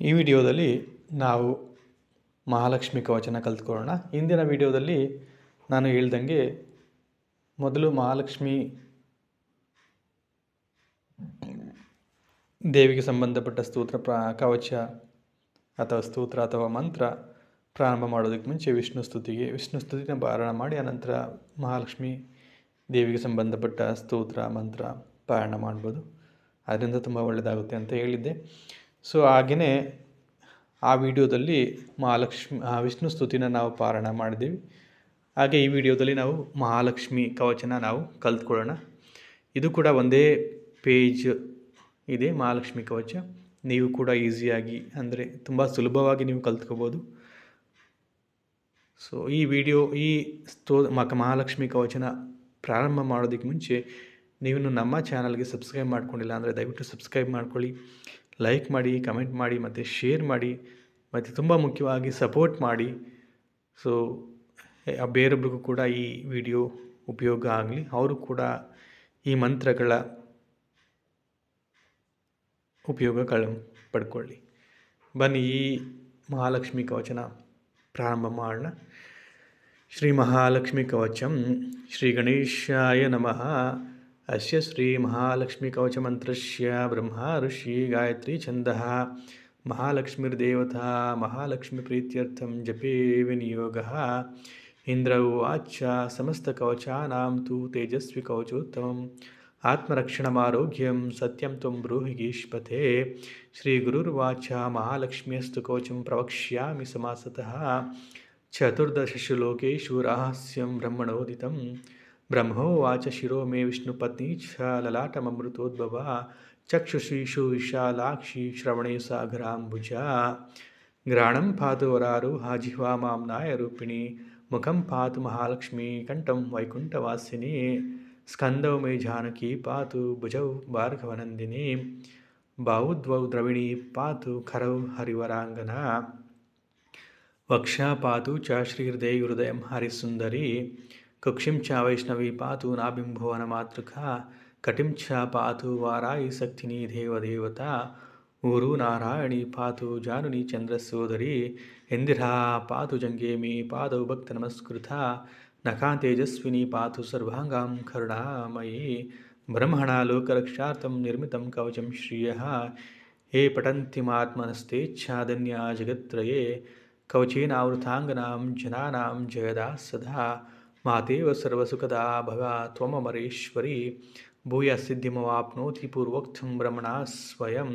ಈ ವಿಡಿಯೋದಲ್ಲಿ ನಾವು ಮಹಾಲಕ್ಷ್ಮಿ ಕವಚನ ಕಲ್ತ್ಕೊಳ್ಳೋಣ. ಇಂದಿನ ವಿಡಿಯೋದಲ್ಲಿ ನಾನು ಹೇಳ್ದಂಗೆ ಮೊದಲು ಮಹಾಲಕ್ಷ್ಮಿ ದೇವಿಗೆ ಸಂಬಂಧಪಟ್ಟ ಸ್ತೋತ್ರ ಪ್ರ, ಕವಚ ಅಥವಾ ಸ್ತೋತ್ರ ಅಥವಾ ಮಂತ್ರ ಪ್ರಾರಂಭ ಮಾಡೋದಕ್ಕೆ ಮುಂಚೆ ವಿಷ್ಣು ಸ್ತುತಿಗೆ, ವಿಷ್ಣು ಸ್ತುತಿನ ಪಾರಾಯಣ ಮಾಡಿ ಅನಂತರ ಮಹಾಲಕ್ಷ್ಮಿ ದೇವಿಗೆ ಸಂಬಂಧಪಟ್ಟ ಸ್ತೋತ್ರ, ಮಂತ್ರ ಪಾರಾಯಣ ಮಾಡ್ಬೋದು. ಅದರಿಂದ ತುಂಬ ಒಳ್ಳೆಯದಾಗುತ್ತೆ ಅಂತ ಹೇಳಿದ್ದೆ. ಸೊ ಹಾಗೆಯೇ ಆ ವಿಡಿಯೋದಲ್ಲಿ ಮಹಾಲಕ್ಷ್ಮಿ ವಿಷ್ಣು ಸ್ತುತಿನ ನಾವು ಪಾರಾಯಣ ಮಾಡಿದ್ದೀವಿ. ಹಾಗೆ ಈ ವಿಡಿಯೋದಲ್ಲಿ ನಾವು ಮಹಾಲಕ್ಷ್ಮಿ ಕವಚನ ನಾವು ಕಲ್ತ್ಕೊಳ್ಳೋಣ. ಇದು ಕೂಡ ಒಂದೇ ಪೇಜ್ ಇದೆ, ಮಹಾಲಕ್ಷ್ಮಿ ಕವಚ. ನೀವು ಕೂಡ ಈಸಿಯಾಗಿ ಅಂದರೆ ತುಂಬ ಸುಲಭವಾಗಿ ನೀವು ಕಲ್ತ್ಕೋಬೋದು. ಸೊ ಈ ವಿಡಿಯೋ, ಈ ಸ್ತೋ ಮಹಾಲಕ್ಷ್ಮಿ ಕವಚನ ಪ್ರಾರಂಭ ಮಾಡೋದಕ್ಕೆ ಮುಂಚೆ ನೀವು ನಮ್ಮ ಚಾನಲ್ಗೆ ಸಬ್ಸ್ಕ್ರೈಬ್ ಮಾಡ್ಕೊಂಡಿಲ್ಲ ಅಂದರೆ ದಯವಿಟ್ಟು ಸಬ್ಸ್ಕ್ರೈಬ್ ಮಾಡ್ಕೊಳ್ಳಿ. ಲೈಕ್ ಮಾಡಿ ಕಮೆಂಟ್ ಮಾಡಿ, ಮತ್ತು ಶೇರ್ ಮಾಡಿ, ಮತ್ತು ತುಂಬ ಮುಖ್ಯವಾಗಿ ಸಪೋರ್ಟ್ ಮಾಡಿ. ಸೊ ಬೇರೊಬ್ರಿಗೂ ಕೂಡ ಈ ವಿಡಿಯೋ ಉಪಯೋಗ ಆಗಲಿ, ಅವರು ಕೂಡ ಈ ಮಂತ್ರಗಳ ಉಪಯೋಗ ಪಡ್ಕೊಳ್ಳಿ. ಬನ್ನಿ ಈ ಮಹಾಲಕ್ಷ್ಮಿ ಕವಚನ ಪ್ರಾರಂಭ ಮಾಡೋಣ. ಶ್ರೀ ಮಹಾಲಕ್ಷ್ಮಿ ಕವಚಂ ಶ್ರೀ ಗಣೇಶಾಯ ನಮಃ. ಶ್ರೀ ಮಹಾಲಕ್ಷ್ಮಿ ಕವಚಮಂತ್ರಸ್ಯ ಬ್ರಹ್ಮ ಋಷಿ ಗಾಯತ್ರಿ ಛಂದಃ ಮಹಾಲಕ್ಷ್ಮಿರ್ದೇವತಾ ಮಹಾಲಕ್ಷ್ಮಿ ಪ್ರೀತ್ಯರ್ಥಂ ಜಪೇ ವಿನಿಯೋಗः ಇಂದ್ರ ಉವಾಚ ಸಮಸ್ತಕವಚಾನಾಂ ತು ತೇಜಸ್ವಿ ಕವಚೋತ್ತಮಂ ಆತ್ಮರಕ್ಷಣಮಾರೋಗ್ಯಂ ಸತ್ಯಂ ತ್ವಂ ಬ್ರೂಹಿಗೀಶ್ಪತೆ ಶ್ರೀ ಗುರುರ್ವಾಚ ಮಹಾಲಕ್ಷ್ಮ್ಯಸ್ತು ಕವಚಂ ಪ್ರವಕ್ಷ್ಯಾಮಿ ಸಮಾಸತಃ ಬ್ರಹ್ಮೋವಾಚ ಶಿರೋ ಮೇ ವಿಷ್ಣುಪತ್ನಿ ಛ ಲಲಾಟಮೃತೋದ್ಭವ ಚಕ್ಷುಷೀಷು ವಿಶಾಲಾಕ್ಷಿ ಶ್ರವಣೇ ಸಾಗರಾಂಬುಜ ಗ್ರಾಣಂ ಪಾತು ವರಾರು ಹಾಜಿಹ್ವಾ ಮಾಂನಾಯ ರೂಪಿಣಿ ಮುಖಂ ಪಾತು ಮಹಾಲಕ್ಷ್ಮಿ ಕಂಠಂ ವೈಕುಂಠವಾಸಿನಿ ಸ್ಕಂದೌ ಮೇ ಜಾನಕಿ ಪಾತು ಭುಜೌ ಭಾರ್ಗವನಂದಿನಿ ಬಾಹುದ್ವೌ ದ್ರವಿಣಿ ಪಾತು ಖರೌ ಹರಿವರಾಂಗನ। ವಕ್ಷಾ ಪಾತು ಚ ಶ್ರೀಹೃದಯ ಹರಿಸುಂದರಿ कक्षिं च वैष्णवी पातु नाबिम्भुवनमातृका कटिं च पातु वारायि शक्तिनी देवदेवता ऊरू नारायणी पातु जानुनीचन्द्रसोदरी इन्दिरा पातु जङ्गे मे पादौ भक्तनमस्कृता नखा तेजस्विनी पातु सर्वाङ्गां करुणामयी ब्रह्मणा लोकरक्षार्थं निर्मितं कवचं श्रियः हे पटन्तिमात्मनस्तेच्छादन्या जगत्त्रये कवचेनावृताङ्गनां जनानां जयदा सदा ಮಾತೇವ ಸರ್ವಸುಖದಾ ಭವ ತ್ವಮಮರೇಶ್ವರಿ ಭೂಯ ಸಿದ್ಧಿಮವಾಪ್ನೋತಿ ಪೂರ್ವೋಕ್ತಂ ಬ್ರಹ್ಮಣ ಸ್ವಯಂ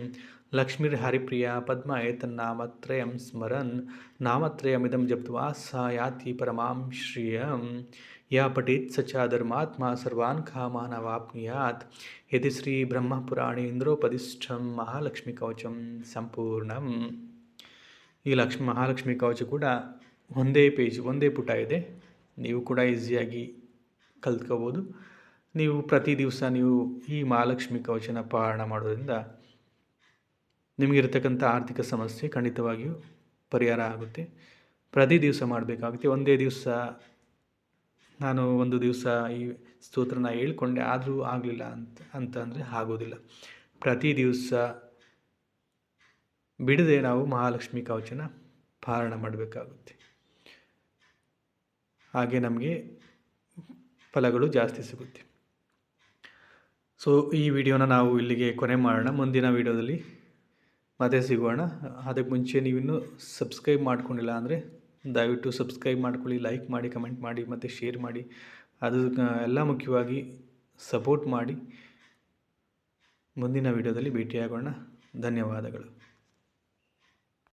ಲಕ್ಷ್ಮೀರ್ಹರಿಪ್ರಿಯ ಪದ್ಮ ಏತನ್ನಾಮತ್ರಯಂ ಸ್ಮರನ್ ನಾಮತ್ರಯಮಿದಂ ಜಪ್ತ್ವಾ ಸ ಯಾತಿ ಪರಮಾಂ ಶ್ರಿಯಂ ಯಾ ಪಠೇತ್ ಸ ಚ ಧರ್ಮಾತ್ಮ ಸರ್ವಾನ್ ಕಾಮಾನವಾಪ್ನುಯಾತ್ ಇತಿ ಶ್ರೀ ಬ್ರಹ್ಮಪುರಾಣೇ ಇಂದ್ರೋಪದಿಷ್ಠಂ ಮಹಾಲಕ್ಷ್ಮಿ ಕವಚಂ ಸಂಪೂರ್ಣಂ ಈ ಲಕ್ಷ್ಮಿ ಮಹಾಲಕ್ಷ್ಮಿ ಕವಚ ಕೂಡ ಒಂದೇ ಪೇಜ್ ಒಂದೇ ಪುಟ ಇದೆ ನೀವು ಕೂಡ ಈಸಿಯಾಗಿ ಕಲ್ತ್ಕೋಬೋದು. ನೀವು ಪ್ರತಿ ದಿವಸ ನೀವು ಈ ಮಹಾಲಕ್ಷ್ಮಿ ಕವಚನ ಪಾರಣ ಮಾಡೋದ್ರಿಂದ ನಿಮಗಿರ್ತಕ್ಕಂಥ ಆರ್ಥಿಕ ಸಮಸ್ಯೆ ಖಂಡಿತವಾಗಿಯೂ ಪರಿಹಾರ ಆಗುತ್ತೆ. ಪ್ರತಿ ದಿವಸ ಮಾಡಬೇಕಾಗುತ್ತೆ. ಒಂದೇ ದಿವಸ ನಾನು ಒಂದು ದಿವಸ ಈ ಸ್ತೋತ್ರನ ಹೇಳ್ಕೊಂಡೆ, ಆದರೂ ಆಗಲಿಲ್ಲ ಅಂತ ಅಂತ ಅಂದರೆ ಆಗೋದಿಲ್ಲ. ಪ್ರತಿ ದಿವಸ ಬಿಡದೆ ನಾವು ಮಹಾಲಕ್ಷ್ಮಿ ಕವಚನ ಪಾರಣ ಮಾಡಬೇಕಾಗುತ್ತೆ. ಹಾಗೆ ನಮಗೆ ಫಲಗಳು ಜಾಸ್ತಿ ಸಿಗುತ್ತೆ. ಸೊ ಈ ವಿಡಿಯೋನ ನಾವು ಇಲ್ಲಿಗೆ ಕೊನೆ ಮಾಡೋಣ. ಮುಂದಿನ ವಿಡಿಯೋದಲ್ಲಿ ಮತ್ತೆ ಸಿಗೋಣ. ಅದಕ್ಕೆ ಮುಂಚೆ ನೀವಿನ್ನೂ ಸಬ್ಸ್ಕ್ರೈಬ್ ಮಾಡ್ಕೊಂಡಿಲ್ಲ ಅಂದರೆ ದಯವಿಟ್ಟು ಸಬ್ಸ್ಕ್ರೈಬ್ ಮಾಡ್ಕೊಳ್ಳಿ ಲೈಕ್ ಮಾಡಿ ಕಮೆಂಟ್ ಮಾಡಿ, ಮತ್ತು ಶೇರ್ ಮಾಡಿ. ಅದು ಎಲ್ಲ ಮುಖ್ಯವಾಗಿ ಸಪೋರ್ಟ್ ಮಾಡಿ. ಮುಂದಿನ ವಿಡಿಯೋದಲ್ಲಿ ಭೇಟಿಯಾಗೋಣ. ಧನ್ಯವಾದಗಳು.